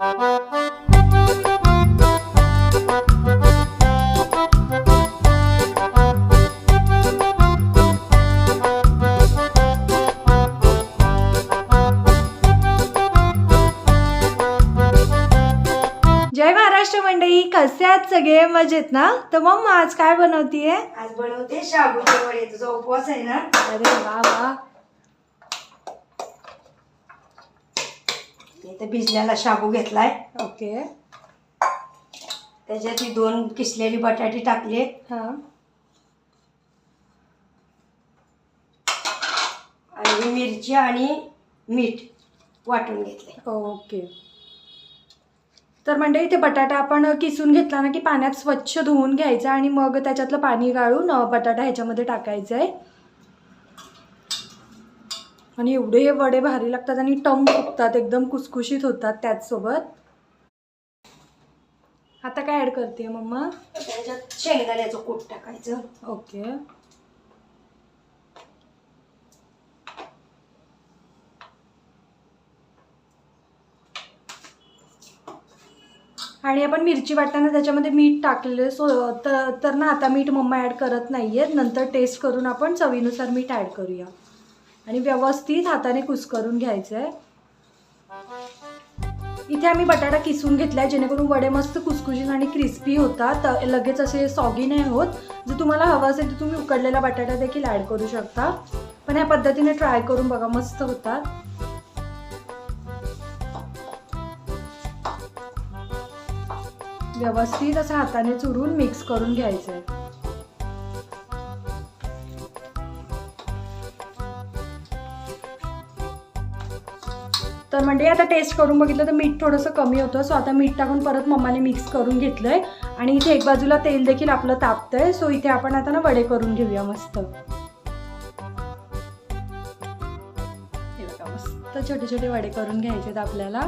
जय महाराष्ट्र मंडळी कसे आहात सगळे? मजेत ना? तर मग आज काय बनवतीये? आज बनवते शाबूचे वडे. तुझा उपवास आहे ना? अरे वा वा. इथे भिजलेला शाबू घेतलाय. ओके. त्याच्यात ही दोन किसलेली बटाटे टाकले. हा. आणि मिरची आणि मीठ वाटून घेतले. ओके. तर म्हणजे इथे बटाटा आपण किसून घेतला ना की पाण्यात स्वच्छ धुवून घ्यायचा आणि मग त्याच्यातलं पाणी गाळून बटाटा ह्याच्यामध्ये टाकायचं आहे आणि एवढे हे वडे भारी लागतात आणि टम फुगतात एकदम कुसकुशीत होतात त्याचसोबत. आता काय ॲड करते मम्मा? त्याच्यात शेंगदाण्याचं कूट टाकायचं. ओके. आणि आपण मिरची वाटताना त्याच्यामध्ये मीठ टाकलेलं सो तर तर ना आता मीठ मम्मा ॲड करत नाही आहेत नंतर टेस्ट करून आपण चवीनुसार मीठ ॲड करूया. आणि व्यवस्थित हाताने कुस्करून घ्यायचं आहे इथे आम्ही बटाटा किसून घेतलाय जेणेकरून वडे मस्त कुसकुशीत आणि क्रिस्पी होतात. लगेच असे सॉगी नाही होत. जर तुम्हाला हवं असेल तर तुम्ही उकडलेला बटाटा देखील ॲड करू शकता. पण या पद्धतीने ट्राय करून बघा मस्त होतात. व्यवस्थित असं हाताने चुरून मिक्स करून घ्यायचं आहे तर म्हणजे आता टेस्ट करून बघितलं तर मीठ थोडंसं कमी होतं. सो आता मीठ टाकून परत मम्माने मिक्स करून घेतलं आहे आणि इथे एक बाजूला तेल देखील आपलं तापतंय. सो इथे आपण आता ना वडे करून घेऊया मस्त. मस्त छोटे छोटे वडे करून घ्यायचे आहेत आपल्याला.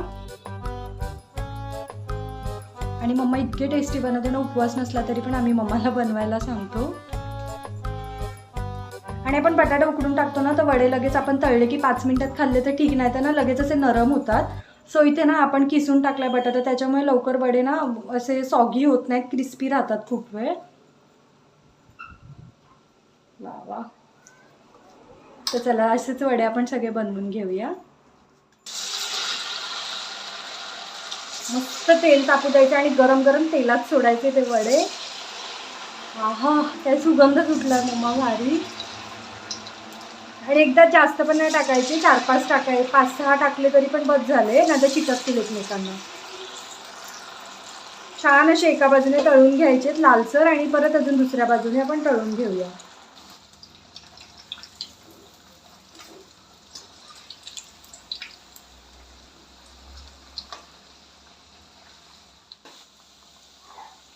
आणि मम्मा इतके टेस्टी बनवते ना उपवास नसला तरी पण आम्ही मम्माला बनवायला सांगतो. आणि आपण बटाटा उकडून टाकतो ना तर वडे लगेच आपण तळले की पाच मिनिटात खाल्ले तर ठीक नाही तर ना लगेच असे नरम होतात. सो इथे ना आपण किसून टाकलाय बटाटा त्याच्यामुळे लवकर वडे ना असे सॉगी होत नाहीत क्रिस्पी राहतात खूप वेळ. वा वा. तर चला असेच वडे आपण सगळे बनवून घेऊया. मस्त तेल तापू द्यायचे आणि गरम गरम तेलात सोडायचे ते वडे. आहा काय सुगंध सुटला मम्मा भारी. आणि एकदा जास्त पण नाही टाकायचे चार पाच टाकाय पाच सहा टाकले तरी पण बस झाले नाहीतर चिटकतील एकमेकांना. छान असे एका बाजूने तळून घ्यायचे लालसर आणि परत अजून दुसऱ्या बाजूने आपण तळून घेऊया.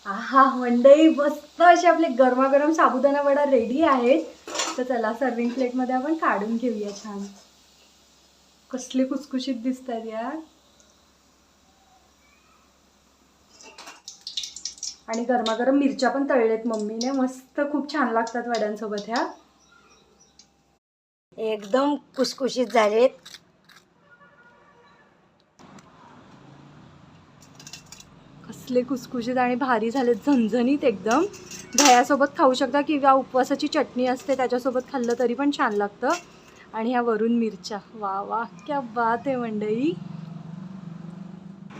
आहा मंडई मस्त असे आपले गरमागरम साबुदाणा वडा रेडी आहेत. तर चला सर्विंग प्लेटमध्ये आपण काढून घेऊया छान. कसले कुसकुशीत दिसत आहेत यार. आणि गरमागरम मिरच्या पण तळलेत मम्मीने. मस्त खूप छान लागतात वड्यांसोबत ह्या. एकदम कुसकुशीत झालेत. कसले कुसकुशीत आणि भारी झालेत झणझणीत एकदम. दह्यासोबत खाऊ शकता किंवा उपवासाची चटणी असते त्याच्यासोबत खाल्लं तरी पण छान लागतं. आणि ह्या वरून मिरच्या. वा वा क्या बात आहे मंडई.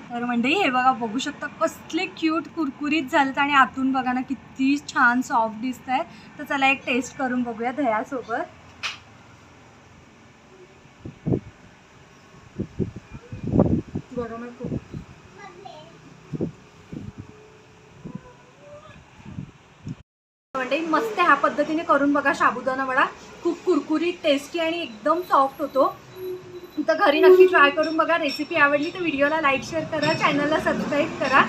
तर मंडई हे बघा बघू शकता कसले क्यूट कुरकुरीत झालेत आणि आतून बघा ना किती छान सॉफ्ट दिसत आहे तर चला एक टेस्ट करून बघूया दह्यासोबत गरम आहे खूप म्हणजे मस्त ह्या पद्धतीने करून बघा साबुदाणा वडा. खूप कुरकुरीत टेस्टी आणि एकदम सॉफ्ट होतो. तर घरी नक्की ट्राय करून बघा. रेसिपी आवडली तर व्हिडिओला लाईक शेअर करा. चॅनलला सबस्क्राईब करा.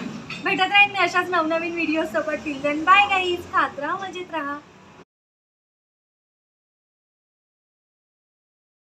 भेटत राहील मी अशाच नवनवीन व्हिडिओ सोबत. टिल देन बाय गाईज खात राहा मजेत राहा.